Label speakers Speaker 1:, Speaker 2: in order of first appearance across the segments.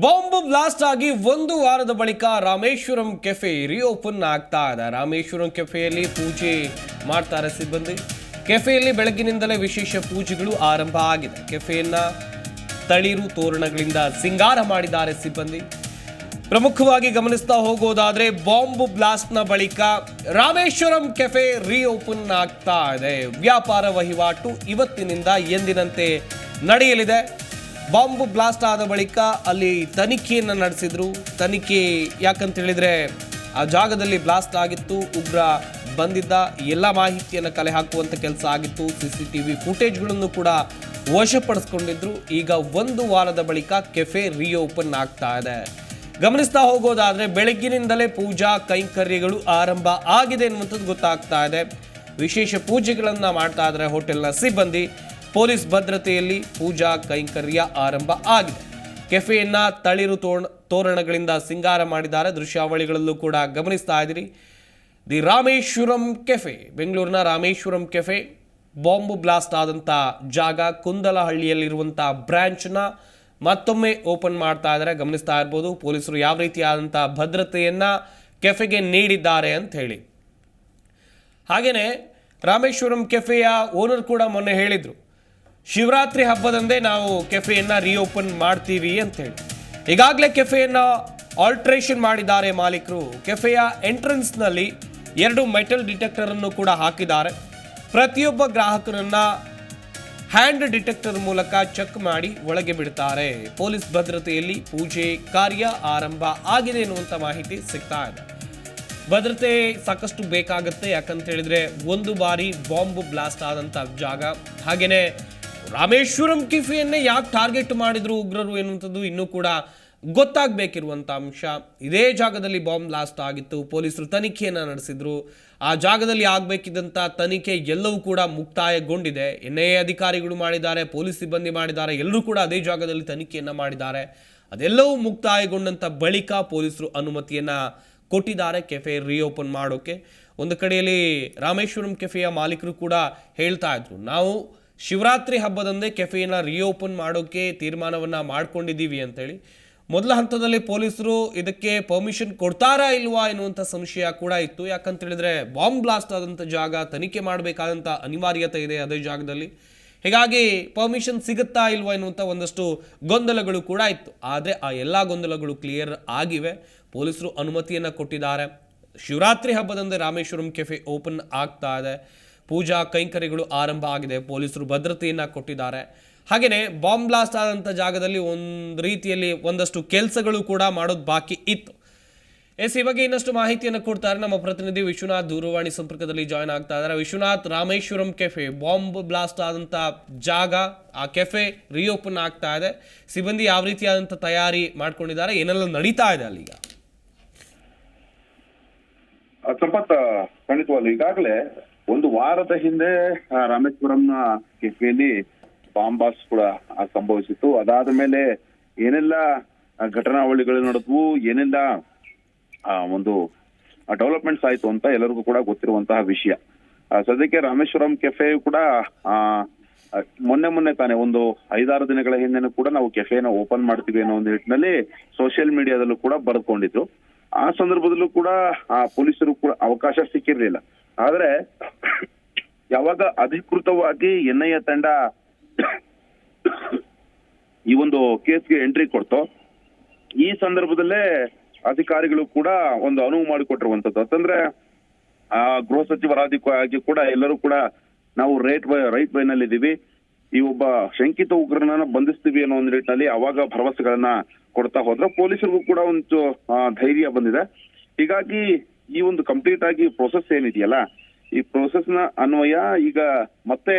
Speaker 1: Bomb blast ಆಗಿ ಒಂದು ವಾರದ ಬಳಿಕ ರಾಮೇಶ್ವರಂ ಕೆಫೆ ರಿಓಪನ್ ಆಗ್ತಾ ಇದೆ. ರಾಮೇಶ್ವರಂ ಕೆಫೆಯಲ್ಲಿ ಪೂಜೆ ಮಾಡ್ತಾರೆ ಸಿಬ್ಬಂದಿ. ಕೆಫೆಯಲ್ಲಿ ಬೆಳಗ್ಗಿನಿಂದಲೇ ವಿಶೇಷ ಪೂಜೆಗಳು ಆರಂಭ ಆಗಿದೆ. ಕೆಫೆಯನ್ನ ತಳಿರು ತೋರಣಗಳಿಂದ ಸಿಂಗಾರ ಮಾಡಿದ್ದಾರೆ ಸಿಬ್ಬಂದಿ. ಪ್ರಮುಖವಾಗಿ ಗಮನಿಸ್ತಾ ಹೋಗೋದಾದ್ರೆ ಬಾಂಬ್ ಬ್ಲಾಸ್ಟ್ನ ಬಳಿಕ ರಾಮೇಶ್ವರಂ ಕೆಫೆ ರಿಓಪನ್ ಆಗ್ತಾ ಇದೆ. ವ್ಯಾಪಾರ ವಹಿವಾಟು ಇವತ್ತಿನಿಂದ ಎಂದಿನಂತೆ ನಡೆಯಲಿದೆ. ಬಾಂಬ್ ಬ್ಲಾಸ್ಟ್ ಆದ ಬಳಿಕ ಅಲ್ಲಿ ತನಿಖೆಯನ್ನು ನಡೆಸಿದ್ರು. ತನಿಖೆ ಯಾಕಂತ ಹೇಳಿದ್ರೆ ಆ ಜಾಗದಲ್ಲಿ ಬ್ಲಾಸ್ಟ್ ಆಗಿತ್ತು, ಉಗ್ರ ಬಂದಿದ್ದ, ಎಲ್ಲ ಮಾಹಿತಿಯನ್ನು ಕಲೆ ಹಾಕುವಂಥ ಕೆಲಸ ಆಗಿತ್ತು. ಸಿ ಸಿ ಟಿ ವಿ ಫುಟೇಜ್ಗಳನ್ನು ಕೂಡ ವಶಪಡಿಸ್ಕೊಂಡಿದ್ರು. ಈಗ ಒಂದು ವಾರದ ಬಳಿಕ ಕೆಫೆ ರಿಓಪನ್ ಆಗ್ತಾ ಇದೆ. ಗಮನಿಸ್ತಾ ಹೋಗೋದಾದ್ರೆ ಬೆಳಗ್ಗಿನಿಂದಲೇ ಪೂಜಾ ಕೈಂಕರ್ಯಗಳು ಆರಂಭ ಆಗಿದೆ ಅನ್ನುವಂಥದ್ದು ಗೊತ್ತಾಗ್ತಾ ಇದೆ. ವಿಶೇಷ ಪೂಜೆಗಳನ್ನು ಮಾಡ್ತಾ ಇದ್ದಾರೆ ಹೋಟೆಲ್ನ ಸಿಬ್ಬಂದಿ. ಪೊಲೀಸ್ ಭದ್ರತೆಯಲ್ಲಿ ಪೂಜಾ ಕೈಂಕರ್ಯ ಆರಂಭ ಆಗಿದೆ. ಕೆಫೆಯನ್ನ ತಳಿರು ತೋರಣ, ತೋರಣಗಳಿಂದ ಸಿಂಗಾರ ಮಾಡಿದ್ದಾರೆ. ದೃಶ್ಯಾವಳಿಗಳಲ್ಲೂ ಕೂಡ ಗಮನಿಸ್ತಾ ಇದ್ದೀರಿ. ದಿ ರಾಮೇಶ್ವರಂ ಕೆಫೆ, ಬೆಂಗಳೂರಿನ ರಾಮೇಶ್ವರಂ ಕೆಫೆ, ಬಾಂಬು ಬ್ಲಾಸ್ಟ್ ಆದಂಥ ಜಾಗ ಕುಂದಲಹಳ್ಳಿಯಲ್ಲಿರುವಂಥ ಬ್ರ್ಯಾಂಚ್ನ ಮತ್ತೊಮ್ಮೆ ಓಪನ್ ಮಾಡ್ತಾ ಇದ್ದಾರೆ. ಗಮನಿಸ್ತಾ ಇರ್ಬೋದು, ಪೊಲೀಸರು ಯಾವ ರೀತಿಯಾದಂಥ ಭದ್ರತೆಯನ್ನು ಕೆಫೆಗೆ ನೀಡಿದ್ದಾರೆ ಅಂತ ಹೇಳಿ. ಹಾಗೆಯೇ ರಾಮೇಶ್ವರಂ ಕೆಫೆಯ ಓನರ್ ಕೂಡ ಮೊನ್ನೆ ಹೇಳಿದರು. ಶಿವರಾತ್ರಿ ಹಬ್ಬದಂದೇ ನಾವು ಕೆಫೆಯನ್ನು ರಿಓಪನ್ ಮಾಡ್ತೀವಿ ಅಂತ ಹೇಳಿ ಈಗಾಗಲೇ ಕೆಫೆಯನ್ನು ಆಲ್ಟ್ರೇಷನ್ ಮಾಡಿದ್ದಾರೆ ಮಾಲೀಕರು. ಕೆಫೆಯ ಎಂಟ್ರೆನ್ಸ್ನಲ್ಲಿ ಎರಡು ಮೆಟಲ್ ಡಿಟೆಕ್ಟರ್ ಅನ್ನು ಕೂಡ ಹಾಕಿದ್ದಾರೆ. ಪ್ರತಿಯೊಬ್ಬ ಗ್ರಾಹಕರನ್ನ ಹ್ಯಾಂಡ್ ಡಿಟೆಕ್ಟರ್ ಮೂಲಕ ಚೆಕ್ ಮಾಡಿ ಒಳಗೆ ಬಿಡ್ತಾರೆ. ಪೊಲೀಸ್ ಭದ್ರತೆಯಲ್ಲಿ ಪೂಜೆ ಕಾರ್ಯ ಆರಂಭ ಆಗಿದೆ ಎನ್ನುವಂಥ ಮಾಹಿತಿ ಸಿಗ್ತಾ ಇದೆ. ಭದ್ರತೆ ಸಾಕಷ್ಟು ಬೇಕಾಗುತ್ತೆ ಯಾಕಂತ ಹೇಳಿದ್ರೆ ಒಂದು ಬಾರಿ ಬಾಂಬ್ ಬ್ಲಾಸ್ಟ್ ಆದಂಥ ಜಾಗ. ಹಾಗೇನೆ ರಾಮೇಶ್ವರಂ ಕಿಫಿಯನ್ನೇ ಯಾಕೆ ಟಾರ್ಗೆಟ್ ಮಾಡಿದ್ರು ಉಗ್ರರು ಎನ್ನುವಂಥದ್ದು ಇನ್ನೂ ಕೂಡ ಗೊತ್ತಾಗಬೇಕಿರುವಂಥ ಅಂಶ. ಇದೇ ಜಾಗದಲ್ಲಿ ಬಾಂಬ್ ಬ್ಲಾಸ್ಟ್ ಆಗಿತ್ತು. ಪೊಲೀಸರು ತನಿಖೆಯನ್ನು ನಡೆಸಿದ್ರು. ಆ ಜಾಗದಲ್ಲಿ ಆಗಬೇಕಿದ್ದಂಥ ತನಿಖೆ ಎಲ್ಲವೂ ಕೂಡ ಮುಕ್ತಾಯಗೊಂಡಿದೆ. ಎನ್ ಐ ಅಧಿಕಾರಿಗಳು ಮಾಡಿದ್ದಾರೆ, ಪೊಲೀಸ್ ಸಿಬ್ಬಂದಿ ಮಾಡಿದ್ದಾರೆ, ಎಲ್ಲರೂ ಕೂಡ ಅದೇ ಜಾಗದಲ್ಲಿ ತನಿಖೆಯನ್ನು ಮಾಡಿದ್ದಾರೆ. ಅದೆಲ್ಲವೂ ಮುಕ್ತಾಯಗೊಂಡಂಥ ಬಳಿಕ ಪೊಲೀಸರು ಅನುಮತಿಯನ್ನು ಕೊಟ್ಟಿದ್ದಾರೆ ಕೆಫೆ ರಿಓಪನ್ ಮಾಡೋಕೆ. ಒಂದು ಕಡೆಯಲ್ಲಿ ರಾಮೇಶ್ವರಂ ಕೆಫೆಯ ಮಾಲೀಕರು ಕೂಡ ಹೇಳ್ತಾ ಇದ್ರು. ನಾವು ಶಿವರಾತ್ರಿ ಹಬ್ಬದಂದೇ ಕೆಫೆಯನ್ನು ರಿಓಪನ್ ಮಾಡೋಕ್ಕೆ ತೀರ್ಮಾನವನ್ನು ಮಾಡ್ಕೊಂಡಿದ್ದೀವಿ ಅಂತೇಳಿ. ಮೊದಲ ಹಂತದಲ್ಲಿ ಪೊಲೀಸರು ಇದಕ್ಕೆ ಪರ್ಮಿಷನ್ ಕೊಡ್ತಾರಾ ಇಲ್ವಾ ಎನ್ನುವಂಥ ಸಂಶಯ ಕೂಡ ಇತ್ತು. ಯಾಕಂತ ಹೇಳಿದ್ರೆ ಬಾಂಬ್ ಬ್ಲಾಸ್ಟ್ ಆದಂಥ ಜಾಗ ತನಿಖೆ ಮಾಡಬೇಕಾದಂಥ ಅನಿವಾರ್ಯತೆ ಇದೆ ಅದೇ ಜಾಗದಲ್ಲಿ. ಹೀಗಾಗಿ ಪರ್ಮಿಷನ್ ಸಿಗುತ್ತಾ ಇಲ್ವಾ ಎನ್ನುವಂಥ ಒಂದಷ್ಟು ಗೊಂದಲಗಳು ಕೂಡ ಇತ್ತು. ಆದರೆ ಆ ಎಲ್ಲ ಗೊಂದಲಗಳು ಕ್ಲಿಯರ್ ಆಗಿವೆ. ಪೊಲೀಸರು ಅನುಮತಿಯನ್ನು ಕೊಟ್ಟಿದ್ದಾರೆ. ಶಿವರಾತ್ರಿ ಹಬ್ಬದಂದೇ ರಾಮೇಶ್ವರಂ ಕೆಫೆ ಓಪನ್ ಆಗ್ತಾ ಇದೆ. ಪೂಜಾ ಕೈಂಕರ್ಯಗಳು ಆರಂಭ ಆಗಿದೆ. ಪೊಲೀಸರು ಭದ್ರತೆಯನ್ನು ಕೊಟ್ಟಿದ್ದಾರೆ. ಹಾಗೆಯೇ ಬಾಂಬ್ ಬ್ಲಾಸ್ಟ್ ಆದಂಥ ಜಾಗದಲ್ಲಿ ಒಂದು ರೀತಿಯಲ್ಲಿ ಒಂದಷ್ಟು ಕೆಲಸಗಳು ಕೂಡ ಮಾಡೋದು ಬಾಕಿ ಇತ್ತು. ಎಸ್, ಈ ಬಗ್ಗೆ ಇನ್ನಷ್ಟು ಮಾಹಿತಿಯನ್ನು ಕೊಡ್ತಾರೆ ನಮ್ಮ ಪ್ರತಿನಿಧಿ ವಿಶ್ವನಾಥ್ ದೂರವಾಣಿ ಸಂಪರ್ಕದಲ್ಲಿ ಜಾಯ್ನ್ ಆಗ್ತಾ ಇದ್ದಾರೆ. Vishwanath, Rameshwaram cafe bomb blast ಆದಂಥ ಜಾಗ, ಆ ಕೆಫೆ ರಿಓಪನ್ ಆಗ್ತಾ ಇದೆ. ಸಿಬ್ಬಂದಿ ಯಾವ ರೀತಿಯಾದಂಥ ತಯಾರಿ ಮಾಡ್ಕೊಂಡಿದ್ದಾರೆ? ಏನೆಲ್ಲ ನಡೀತಾ ಇದೆ ಅಲ್ಲಿಗ
Speaker 2: ಸಂಪತ್ ಖಂಡಿತವಾಗ್ಲೂ ಈಗಾಗಲೇ ಒಂದು ವಾರದ ಹಿಂದೆ ರಾಮೇಶ್ವರಂನ ಕೆಫೆಯಲ್ಲಿ ಬಾಂಬ್ ಬಾಸ್ ಕೂಡ ಸಂಭವಿಸಿತ್ತು. ಅದಾದ ಮೇಲೆ ಏನೆಲ್ಲ ಘಟನಾವಳಿಗಳು ನಡೆದ್ವು, ಏನೆಲ್ಲ ಒಂದು ಡೆವಲಪ್ಮೆಂಟ್ಸ್ ಆಯ್ತು ಅಂತ ಎಲ್ಲರಿಗೂ ಕೂಡ ಗೊತ್ತಿರುವಂತಹ ವಿಷಯ. ಸದ್ಯಕ್ಕೆ ರಾಮೇಶ್ವರಂ ಕೆಫೆ ಕೂಡ ಮೊನ್ನೆ ಮೊನ್ನೆ ತಾನೇ, ಒಂದು ಐದಾರು ದಿನಗಳ ಹಿಂದೆನೂ ಕೂಡ ನಾವು ಕೆಫೆನ ಓಪನ್ ಮಾಡ್ತೀವಿ ಅನ್ನೋ ಒಂದು ನಿಟ್ಟಿನಲ್ಲಿ ಸೋಷಿಯಲ್ ಮೀಡಿಯಾದಲ್ಲೂ ಕೂಡ ಬರೆದುಕೊಂಡಿದ್ರು. ಆ ಸಂದರ್ಭದಲ್ಲೂ ಕೂಡ, ಆ, ಪೊಲೀಸರು ಕೂಡ ಅವಕಾಶ ಸಿಕ್ಕಿರ್ಲಿಲ್ಲ. ಆದ್ರೆ ಯಾವಾಗ ಅಧಿಕೃತವಾಗಿ ಎನ್ ಐ ಎ ತಂಡ ಈ ಒಂದು ಕೇಸ್ಗೆ ಎಂಟ್ರಿ ಕೊಡ್ತೋ, ಈ ಸಂದರ್ಭದಲ್ಲೇ ಅಧಿಕಾರಿಗಳು ಕೂಡ ಒಂದು ಅನುವು ಮಾಡಿಕೊಟ್ಟಿರುವಂತದ್ದು ಅಂತಂದ್ರೆ ಆ ಗೃಹ ಸಚಿವರಾಗಿ ಕೂಡ ಎಲ್ಲರೂ ಕೂಡ ನಾವು ರೈಟ್ ಬೈ ರೈಟ್ ವೈನಲ್ಲಿ ಇದೀವಿ ಈ ಒಬ್ಬ ಶಂಕಿತ ಉಗ್ರನನ್ನ ಬಂಧಿಸ್ತೀವಿ ಅನ್ನೋ ಒಂದು ನಿಟ್ಟಿನಲ್ಲಿ ಅವಾಗ ಭರವಸೆಗಳನ್ನ ಕೊಡ್ತಾ ಹೋದ್ರೆ. ಪೊಲೀಸರಿಗೂ ಕೂಡ ಒಂದು ಧೈರ್ಯ ಬಂದಿದೆ. ಹೀಗಾಗಿ ಈ ಒಂದು ಕಂಪ್ಲೀಟ್ ಆಗಿ ಪ್ರೊಸೆಸ್ ಏನಿದೆಯಲ್ಲ ಈ ಪ್ರೊಸೆಸ್ನ ಅನ್ವಯ ಈಗ ಮತ್ತೆ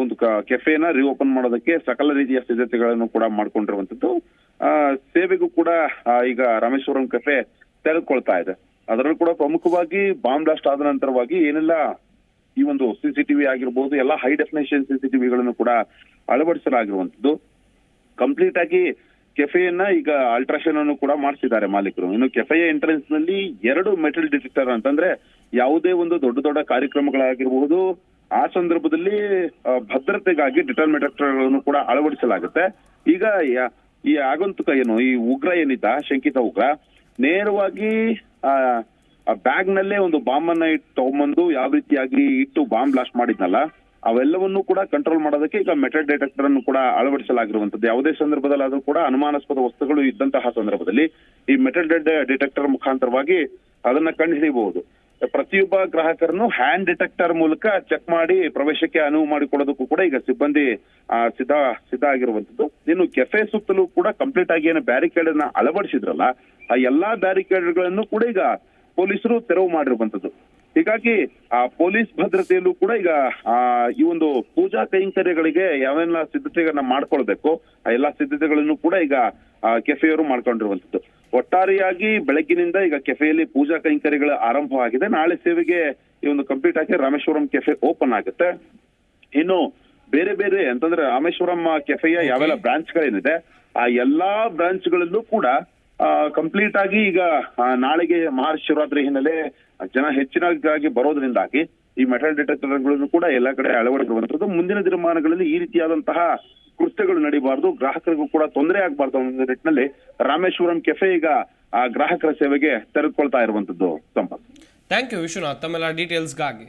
Speaker 2: ಒಂದು ಕೆಫೆನ ರಿಓಪನ್ ಮಾಡೋದಕ್ಕೆ ಸಕಲ ರೀತಿಯ ಸಿದ್ಧತೆಗಳನ್ನು ಕೂಡ ಮಾಡ್ಕೊಂಡಿರುವಂತದ್ದು ಆ, ಸೇವೆಗೂ ಕೂಡ ಈಗ ರಾಮೇಶ್ವರಂ ಕೆಫೆ ತೆರೆದುಕೊಳ್ತಾ ಇದೆ. ಅದರಲ್ಲೂ ಕೂಡ ಪ್ರಮುಖವಾಗಿ ಬಾಂಬ್ ಬ್ಲಾಸ್ಟ್ ಆದ ನಂತರವಾಗಿ ಏನೆಲ್ಲ ಈ ಒಂದು ಸಿಸಿಟಿವಿ ಆಗಿರ್ಬೋದು, ಎಲ್ಲ ಹೈ ಡೆಫಿನೇಷನ್ ಸಿಸಿಟಿವಿಗಳನ್ನು ಕೂಡ ಅಳವಡಿಸಲಾಗಿರುವಂತದ್ದು ಕಂಪ್ಲೀಟ್ ಆಗಿ ಕೆಫೆಯನ್ನ ಈಗ ಅಲ್ಟ್ರಾಶನ್ ಅನ್ನು ಕೂಡ ಮಾಡಿಸಿದ್ದಾರೆ ಮಾಲೀಕರು. ಇನ್ನು ಕೆಫೆಯ ಎಂಟ್ರೆನ್ಸ್ನಲ್ಲಿ ಎರಡು ಮೆಟಲ್ ಡಿಟೆಕ್ಟರ್ ಅಂತಂದ್ರೆ ಯಾವುದೇ ಒಂದು ದೊಡ್ಡ ದೊಡ್ಡ ಕಾರ್ಯಕ್ರಮಗಳಾಗಿರಬಹುದು ಆ ಸಂದರ್ಭದಲ್ಲಿ ಭದ್ರತೆಗಾಗಿ ಡಿಟರ್ ಡಿಟೆಕ್ಟರ್ಗಳನ್ನು ಕೂಡ ಅಳವಡಿಸಲಾಗುತ್ತೆ. ಈಗ ಈ ಆಗಂತುಕ ಏನು, ಈ ಉಗ್ರ ಏನಿದ್ದ, ಶಂಕಿತ ಉಗ್ರ, ನೇರವಾಗಿ, ಆ ಬ್ಯಾಗ್ ನಲ್ಲೇ ಒಂದು ಬಾಂಬ್ ಅನ್ನ ಇಟ್ಟು ತಗೊಂಬಂದು ಯಾವ ರೀತಿಯಾಗಿ ಇಟ್ಟು ಬಾಂಬ್ ಬ್ಲಾಸ್ಟ್ ಮಾಡಿದ್ನಲ್ಲ, ಅವೆಲ್ಲವನ್ನೂ ಕೂಡ ಕಂಟ್ರೋಲ್ ಮಾಡೋದಕ್ಕೆ ಈಗ ಮೆಟಲ್ ಡಿಟೆಕ್ಟರ್ ಅನ್ನು ಕೂಡ ಅಳವಡಿಸಲಾಗಿರುವಂತದ್ದು ಯಾವುದೇ ಸಂದರ್ಭದಲ್ಲಿ ಆದ್ರೂ ಕೂಡ ಅನುಮಾನಾಸ್ಪದ ವಸ್ತುಗಳು ಇದ್ದಂತಹ ಸಂದರ್ಭದಲ್ಲಿ ಈ ಮೆಟಲ್ ಡಿಟೆಕ್ಟರ್ ಮುಖಾಂತರವಾಗಿ ಅದನ್ನ ಕಂಡುಹಿಡಿಯಬಹುದು. ಪ್ರತಿಯೊಬ್ಬ ಗ್ರಾಹಕರನ್ನು ಹ್ಯಾಂಡ್ ಡಿಟೆಕ್ಟರ್ ಮೂಲಕ ಚೆಕ್ ಮಾಡಿ ಪ್ರವೇಶಕ್ಕೆ ಅನುವು ಮಾಡಿಕೊಡೋದಕ್ಕೂ ಕೂಡ ಈಗ ಸಿಬ್ಬಂದಿ ಸಿದ್ಧ ಸಿದ್ಧ ಆಗಿರುವಂತದ್ದು ಇನ್ನು ಕೆಫೆ ಸುತ್ತಲೂ ಕೂಡ ಕಂಪ್ಲೀಟ್ ಆಗಿ ಏನು ಬ್ಯಾರಿಕೇಡ್ ಅನ್ನ ಅಳವಡಿಸಿದ್ರಲ್ಲ, ಆ ಎಲ್ಲಾ ಬ್ಯಾರಿಕೇಡ್ಗಳನ್ನು ಕೂಡ ಈಗ ಪೊಲೀಸರು ತೆರವು ಮಾಡಿರುವಂತದ್ದು ಹೀಗಾಗಿ ಆ ಪೊಲೀಸ್ ಭದ್ರತೆಯಲ್ಲೂ ಕೂಡ ಈಗ ಆ ಈ ಒಂದು ಪೂಜಾ ಕೈಂಕರ್ಯಗಳಿಗೆ ಯಾವೆಲ್ಲ ಸಿದ್ಧತೆಗಳನ್ನ ಮಾಡ್ಕೊಳ್ಬೇಕು ಆ ಎಲ್ಲಾ ಸಿದ್ಧತೆಗಳನ್ನು ಕೂಡ ಈಗ ಕೆಫೆಯವರು ಮಾಡ್ಕೊಂಡಿರುವಂತದ್ದು ಒಟ್ಟಾರೆಯಾಗಿ ಬೆಳಗ್ಗಿನಿಂದ ಈಗ ಕೆಫೆಯಲ್ಲಿ ಪೂಜಾ ಕೈಂಕರ್ಯಗಳು ಆರಂಭವಾಗಿದೆ ನಾಳೆ ಸೇವೆಗೆ ಈ ಒಂದು ಕಂಪ್ಲೀಟ್ ಆಗಿ ರಾಮೇಶ್ವರಂ ಕೆಫೆ ಓಪನ್ ಆಗುತ್ತೆ. ಇನ್ನು ಬೇರೆ ಬೇರೆ ಅಂತಂದ್ರೆ ರಾಮೇಶ್ವರಂ ಕೆಫೆಯ ಯಾವೆಲ್ಲ ಬ್ರಾಂಚ್ ಗಳೇನಿದೆ ಆ ಎಲ್ಲಾ ಬ್ರಾಂಚ್ ಗಳಲ್ಲೂ ಕೂಡ ಕಂಪ್ಲೀಟ್ ಆಗಿ ಈಗ ನಾಳೆಗೆ ಮಹಾಶಿವರಾತ್ರಿ ಹಿನ್ನೆಲೆ ಜನ ಹೆಚ್ಚಿನಾಗಿ ಬರೋದ್ರಿಂದಾಗಿ ಈ ಮೆಟಲ್ ಡಿಟೆಕ್ಟರ್ಗಳನ್ನು ಕೂಡ ಎಲ್ಲಾ ಕಡೆ ಅಳವಡಿಸುವಂತದ್ದು ಮುಂದಿನ ದಿನಮಾನಗಳಲ್ಲಿ ಈ ರೀತಿಯಾದಂತಹ ಕೃತ್ಯಗಳು ನಡೀಬಾರ್ದು. ಗ್ರಾಹಕರಿಗೂ ಕೂಡ ತೊಂದರೆ ಆಗಬಾರ್ದು ಅನ್ನೋ ನಿಟ್ಟಿನಲ್ಲಿ ರಾಮೇಶ್ವರಂ ಕೆಫೆ ಈಗ ಗ್ರಾಹಕರ ಸೇವೆಗೆ ತೆರೆದುಕೊಳ್ತಾ ಇರುವಂತದ್ದು ಸಂಪತ್
Speaker 3: ಥ್ಯಾಂಕ್ ಯು ವಿಶ್ವನಾಥ್. ತಮ್ಮೆಲ್ಲ ಡೀಟೇಲ್ಸ್ಗಾಗಿ